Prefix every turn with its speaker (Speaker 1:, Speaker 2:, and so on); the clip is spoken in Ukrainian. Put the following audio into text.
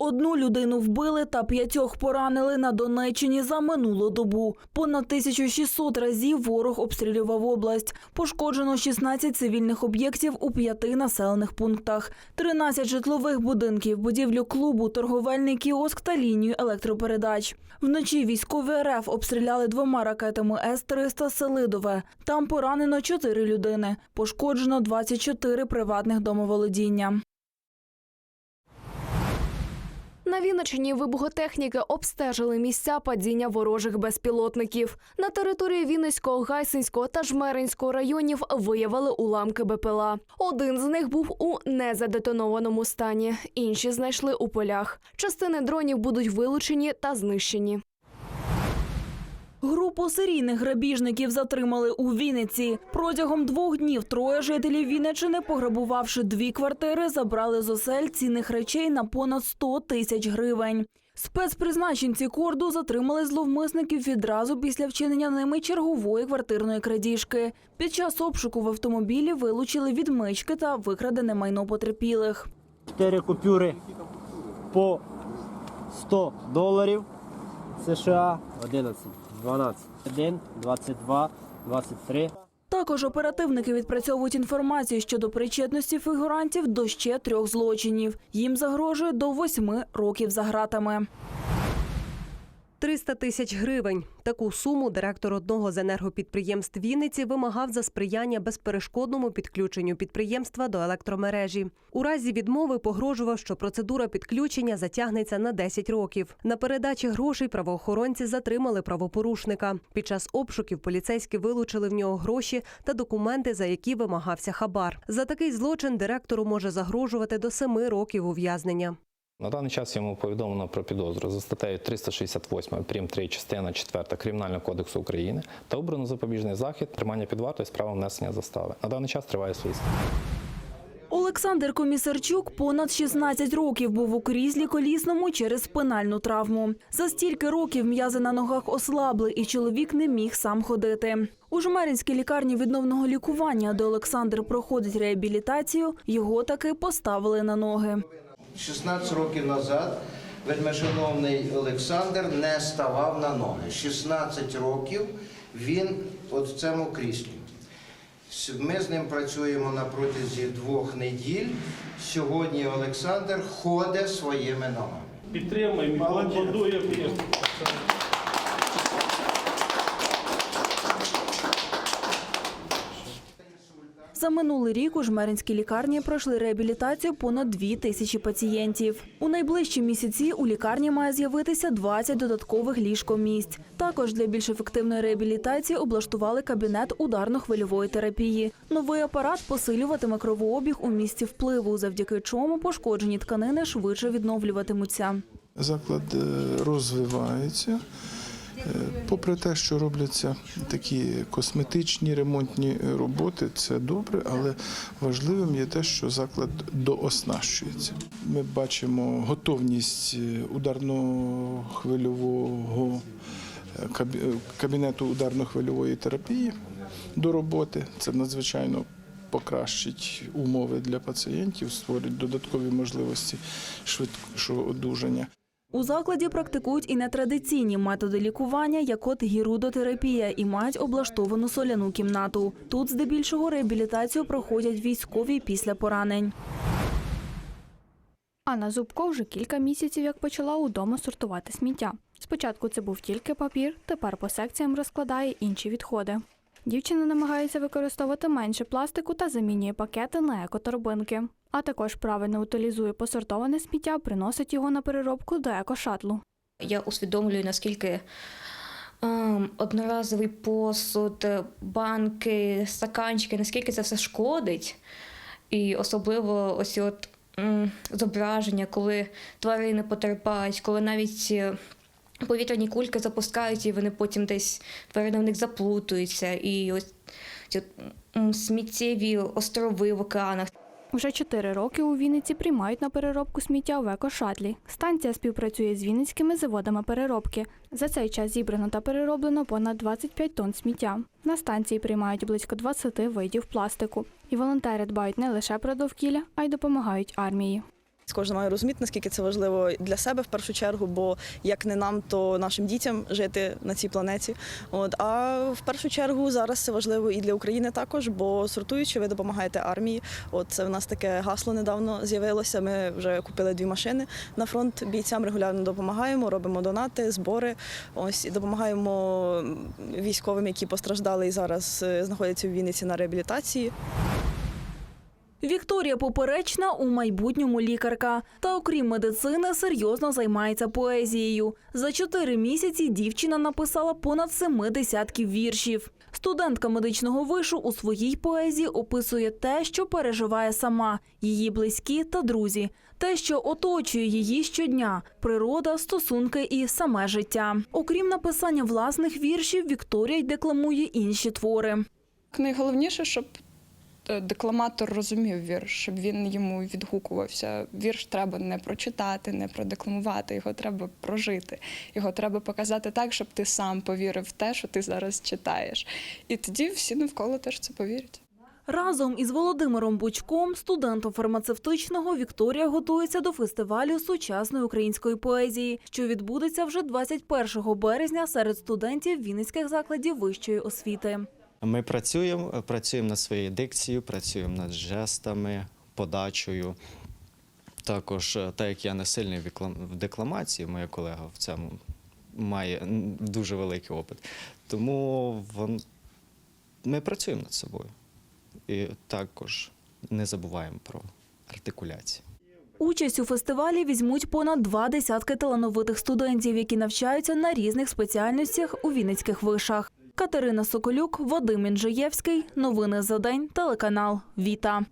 Speaker 1: Одну людину вбили та п'ятьох поранили на Донеччині за минулу добу. Понад 1600 разів ворог обстрілював область. Пошкоджено 16 цивільних об'єктів у п'яти населених пунктах, 13 житлових будинків, будівлю клубу, торговельний кіоск та лінію електропередач. Вночі військові РФ обстріляли двома ракетами С-300 Селидове. Там поранено 4 людини. Пошкоджено 24 приватних домоволодіння.
Speaker 2: На Вінничині вибухотехніки обстежили місця падіння ворожих безпілотників. На території Вінницького, Гайсинського та Жмеринського районів виявили уламки БПЛА. Один з них був у незадетонованому стані, інші знайшли у полях. Частини дронів будуть вилучені та знищені.
Speaker 1: Групу серійних грабіжників затримали у Вінниці. Протягом двох днів троє жителів Вінничини, пограбувавши дві квартири, забрали з осель цінних речей на понад 100 тисяч гривень. Спецпризначенці корду затримали зловмисників відразу після вчинення ними чергової квартирної крадіжки. Під час обшуку в автомобілі вилучили відмички та викрадене майно потерпілих.
Speaker 3: 4 купюри по 100 доларів США. 11, 12, 1, 22, 23.
Speaker 1: Також оперативники відпрацьовують інформацію щодо причетності фігурантів до ще трьох злочинів. Їм загрожує до восьми років за ґратами.
Speaker 4: 300 тисяч гривень. Таку суму директор одного з енергопідприємств Вінниці вимагав за сприяння безперешкодному підключенню підприємства до електромережі. У разі відмови погрожував, що процедура підключення затягнеться на 10 років. На передачі грошей правоохоронці затримали правопорушника. Під час обшуків поліцейські вилучили в нього гроші та документи, за які вимагався хабар. За такий злочин директору може загрожувати до 7 років ув'язнення.
Speaker 5: На даний час йому повідомлено про підозру за статтею 368 прим. 3 частина 4 Кримінального кодексу України та обрано запобіжний захід тримання під вартою з правом внесення застави. На даний час триває слідство.
Speaker 1: Олександр Комісарчук понад 16 років був у кріслі колісному через спинальну травму. За стільки років м'язи на ногах ослабли, і чоловік не міг сам ходити. У Жмеринській лікарні відновного лікування, де Олександр проходить реабілітацію, його таки поставили на ноги.
Speaker 6: 16 років назад вельмишановний Олександр не ставав на ноги. 16 років він от в цьому кріслі. Ми з ним працюємо на протязі двох неділь. Сьогодні Олександр ходить своїми ногами.
Speaker 7: Підтримуємо, аплодуємо.
Speaker 1: За минулий рік у Жмеринській лікарні пройшли реабілітацію понад дві тисячі пацієнтів. У найближчі місяці у лікарні має з'явитися 20 додаткових ліжкомісць. Також для більш ефективної реабілітації облаштували кабінет ударно-хвильової терапії. Новий апарат посилюватиме кровообіг у місці впливу, завдяки чому пошкоджені тканини швидше відновлюватимуться.
Speaker 8: Заклад е, розвивається. Попри те, що робляться такі косметичні ремонтні роботи, це добре, але важливим є те, що заклад дооснащується. Ми бачимо готовність е, ударно-хвильового е, кабі- кабінету ударно-хвильової терапії до роботи. Це надзвичайно покращить умови для пацієнтів, створить додаткові можливості швидкого одужання.
Speaker 1: У закладі практикують і нетрадиційні методи лікування, як от гірудотерапія, і мають облаштовану соляну кімнату. Тут здебільшого реабілітацію проходять військові після поранень.
Speaker 9: Анна Зубко вже кілька місяців як почала удома сортувати сміття. Спочатку це був тільки папір, тепер по секціям розкладає інші відходи. Дівчина намагається використовувати менше пластику та замінює пакети на екоторбинки. А також правильно утилізує посортоване сміття, приносить його на переробку до екошатлу.
Speaker 10: Я усвідомлюю, наскільки ем, одноразовий посуд, банки, стаканчики, наскільки це все шкодить. І особливо ось от зображення, коли тварини потерпають, коли навіть повітряні кульки запускають, і вони потім десь них заплутуються. І ось ці сміттєві острови в океанах.
Speaker 9: Вже чотири роки у Вінниці приймають на переробку сміття в екошатлі. Станція співпрацює з вінницькими заводами переробки. За цей час зібрано та перероблено понад 25 тонн сміття. На станції приймають близько 20 видів пластику. І волонтери дбають не лише про довкілля, а й допомагають армії.
Speaker 11: Кожен має розуміти, наскільки це важливо для себе в першу чергу, бо як не нам, то нашим дітям жити на цій планеті. От а в першу чергу зараз це важливо і для України також, бо сортуючи, ви допомагаєте армії. От це в нас таке гасло недавно з'явилося. Ми вже купили дві машини на фронт. Бійцям регулярно допомагаємо, робимо донати, збори. Ось допомагаємо військовим, які постраждали і зараз е, знаходяться в Вінниці на реабілітації.
Speaker 1: Вікторія Поперечна у майбутньому лікарка. Та окрім медицини, серйозно займається поезією. За чотири місяці дівчина написала понад семи десятків віршів. Студентка медичного вишу у своїй поезії описує те, що переживає сама, її близькі та друзі, те, що оточує її щодня природа, стосунки і саме життя. Окрім написання власних віршів, Вікторія й декламує інші твори.
Speaker 12: Найголовніше, щоб декламатор розумів вірш, щоб він йому відгукувався. Вірш треба не прочитати, не продекламувати, його треба прожити. Його треба показати так, щоб ти сам повірив в те, що ти зараз читаєш. І тоді всі навколо теж це повірять.
Speaker 1: Разом із Володимиром Бучком, студентом фармацевтичного, Вікторія готується до фестивалю сучасної української поезії, що відбудеться вже 21 березня серед студентів Вінницьких закладів вищої освіти.
Speaker 13: Ми працюємо, працюємо над своєю дикцією, працюємо над жестами, подачею. Також, е, так як я не сильний в декламації, моя колега в цьому має дуже великий опит. Тому ми працюємо над собою. І також не забуваємо про артикуляцію.
Speaker 1: Участь у фестивалі візьмуть понад два десятки талановитих студентів, які навчаються на різних спеціальностях у Вінницьких вишах. Катерина Соколюк, Вадим Інжиєвський. Новини за день. Телеканал Віта.